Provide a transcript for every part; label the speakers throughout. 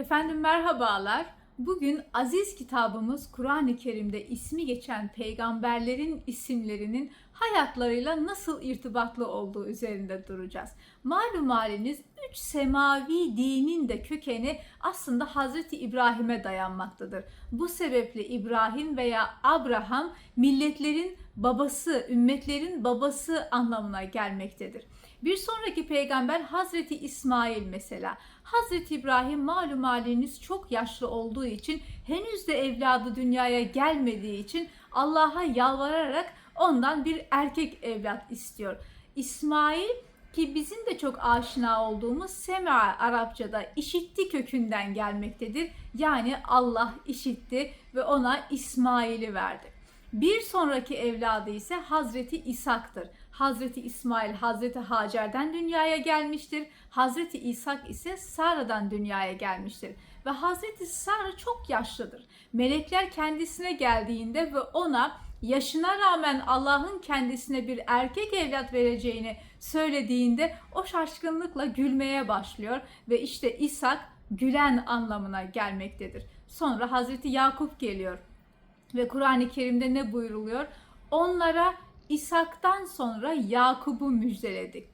Speaker 1: Efendim merhabalar. Bugün aziz kitabımız Kur'an-ı Kerim'de ismi geçen peygamberlerin isimlerinin hayatlarıyla nasıl irtibatlı olduğu üzerinde duracağız. Malum haliniz üç semavi dinin de kökeni aslında Hazreti İbrahim'e dayanmaktadır. Bu sebeple İbrahim veya Abraham milletlerin babası, ümmetlerin babası anlamına gelmektedir. Bir sonraki peygamber Hazreti İsmail mesela. Hazreti İbrahim malum haliniz çok yaşlı olduğu için henüz de evladı dünyaya gelmediği için Allah'a yalvararak ondan bir erkek evlat istiyor. İsmail ki bizim de çok aşina olduğumuz Sema Arapçada işitti kökünden gelmektedir. Yani Allah işitti ve ona İsmail'i verdi. Bir sonraki evladı ise Hazreti İshak'tır. Hazreti İsmail Hazreti Hacer'den dünyaya gelmiştir. Hazreti İshak ise Sara'dan dünyaya gelmiştir. Ve Hazreti Sara çok yaşlıdır. Melekler kendisine geldiğinde ve ona yaşına rağmen Allah'ın kendisine bir erkek evlat vereceğini söylediğinde o şaşkınlıkla gülmeye başlıyor ve işte İshak gülen anlamına gelmektedir. Sonra Hazreti Yakup geliyor ve Kur'an-ı Kerim'de ne buyruluyor? Onlara İshak'tan sonra Yakup'u müjdeledik.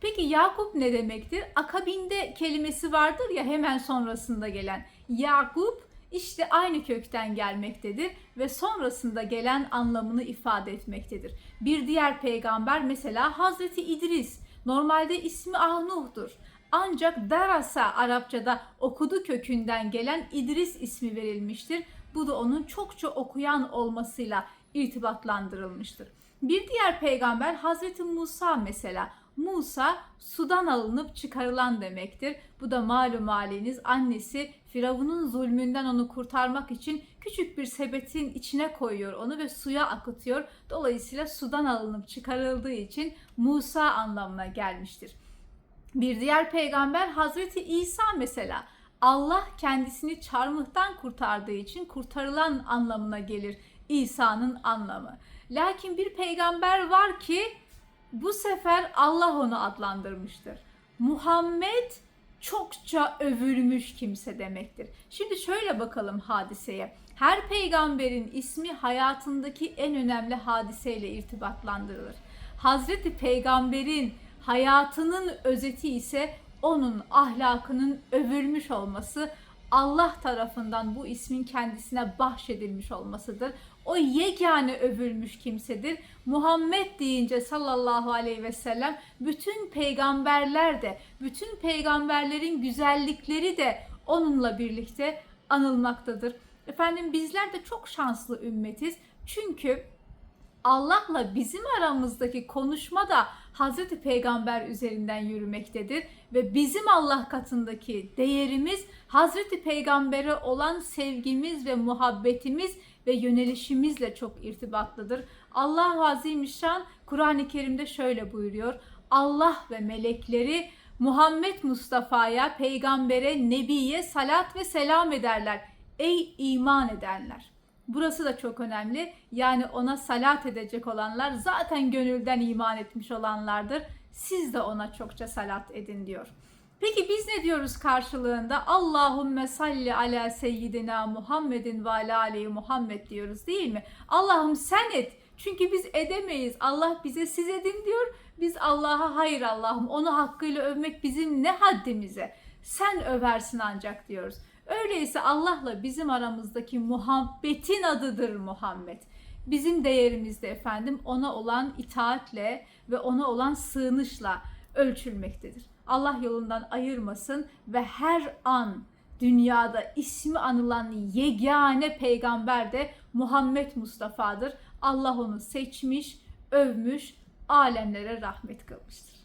Speaker 1: Peki Yakup ne demektir? Akabinde kelimesi vardır ya hemen sonrasında gelen. Yakup işte aynı kökten gelmektedir ve sonrasında gelen anlamını ifade etmektedir. Bir diğer peygamber mesela Hazreti İdris. Normalde ismi Ahnuh'dur. Ancak Darasa Arapçada okudu kökünden gelen İdris ismi verilmiştir. Bu da onun çokça okuyan olmasıyla irtibatlandırılmıştır. Bir diğer peygamber Hazreti Musa mesela. Musa sudan alınıp çıkarılan demektir. Bu da malum haliniz annesi Firavun'un zulmünden onu kurtarmak için küçük bir sebetin içine koyuyor onu ve suya akıtıyor. Dolayısıyla sudan alınıp çıkarıldığı için Musa anlamına gelmiştir. Bir diğer peygamber Hazreti İsa mesela. Allah kendisini çarmıhtan kurtardığı için kurtarılan anlamına gelir İsa'nın anlamı. Lakin bir peygamber var ki bu sefer Allah onu adlandırmıştır. Muhammed çokça övülmüş kimse demektir. Şimdi şöyle bakalım hadiseye. Her peygamberin ismi hayatındaki en önemli hadiseyle irtibatlandırılır. Hazreti Peygamber'in hayatının özeti ise onun ahlakının övülmüş olması, Allah tarafından bu ismin kendisine bahşedilmiş olmasıdır. O yegane övülmüş kimsedir. Muhammed deyince sallallahu aleyhi ve sellem bütün peygamberler de, bütün peygamberlerin güzellikleri de onunla birlikte anılmaktadır. Efendim bizler de çok şanslı ümmetiz. Çünkü Allah'la bizim aramızdaki konuşma da Hazreti Peygamber üzerinden yürümektedir ve bizim Allah katındaki değerimiz Hazreti Peygamber'e olan sevgimiz ve muhabbetimiz ve yönelişimizle çok irtibatlıdır. Allah Azimüşşan Kur'an-ı Kerim'de şöyle buyuruyor. Allah ve melekleri Muhammed Mustafa'ya, peygambere, nebiye salat ve selam ederler. Ey iman edenler! Burası da çok önemli. Yani ona salat edecek olanlar zaten gönülden iman etmiş olanlardır. Siz de ona çokça salat edin diyor. Peki biz ne diyoruz karşılığında? Allahümme salli ala seyyidina Muhammedin ve ala aleyhi Muhammed diyoruz değil mi? Allah'ım sen et. Çünkü biz edemeyiz. Allah bize siz edin diyor. Biz Allah'a hayır Allah'ım onu hakkıyla övmek bizim ne haddimize. Sen översin ancak diyoruz. Öyleyse Allah'la bizim aramızdaki muhabbetin adıdır Muhammed. Bizim değerimizde efendim ona olan itaatle ve ona olan sığınışla ölçülmektedir. Allah yolundan ayırmasın ve her an dünyada ismi anılan yegane peygamber de Muhammed Mustafa'dır. Allah onu seçmiş, övmüş, alemlere rahmet kılmıştır.